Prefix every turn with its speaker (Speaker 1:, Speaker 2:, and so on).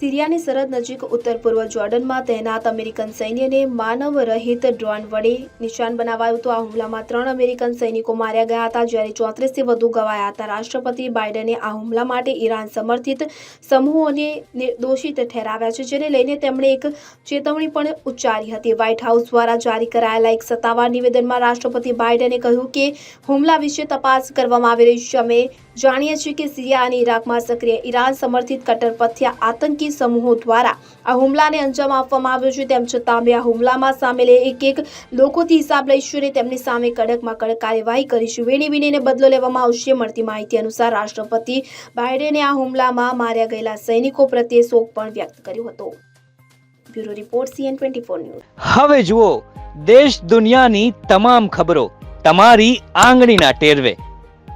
Speaker 1: સિરિયાની સરહદ નજીક ઉત્તર પૂર્વ જોર્ડનમાં તહેનાત અમેરિકન સૈન્યને માનવ રહિત ડ્રોન વડે નિશાન બનાવાયું હતું. આ હુમલામાં ત્રણ અમેરિકન સૈનિકો માર્યા ગયા હતા, જ્યારે ચોત્રીસથી વધુ ગવાયા હતા. રાષ્ટ્રપતિ બાઇડને આ હુમલા માટે ઈરાન સમર્થિત સમૂહોને દોષિત ઠેરાવ્યા છે, જેને લઈને તેમણે એક ચેતવણી પણ ઉચ્ચારી હતી. વ્હાઇટ હાઉસ દ્વારા જારી કરાયેલા એક સત્તાવાર નિવેદનમાં રાષ્ટ્રપતિ બાઇડને કહ્યું કે, હુમલા વિશે તપાસ કરવામાં આવી રહી છે. અમે જાણીએ છીએ કે સિરિયા અને ઇરાકમાં સક્રિય ઈરાન સમર્થિત કટ્ટરપંથી આતંકી સમૂહો દ્વારા આ હુમલાને અંજામ આપવામાં આવ્યો છે. તેમ છતાં અમે આ હુમલામાં સામેલ એક એક લોકોથી હિસાબ લઈશું અને તેમની સામે કડકમાં કડક કાર્યવાહી કરીશું. વીણી વીણીને બદલો લેવામાં આવશે મળતી માહિતી અનુસાર રાષ્ટ્રપતિ બાઇડેને આ હુમલામાં માર્યા ગયેલા સૈનિકો પ્રત્યે શોક પણ વ્યક્ત કર્યો હતો. Bureau report CN twenty news.
Speaker 2: હવે જુઓ, દેશ દુનિયાની તમામ ખબરો તમારી આંગળીના ટેરવે.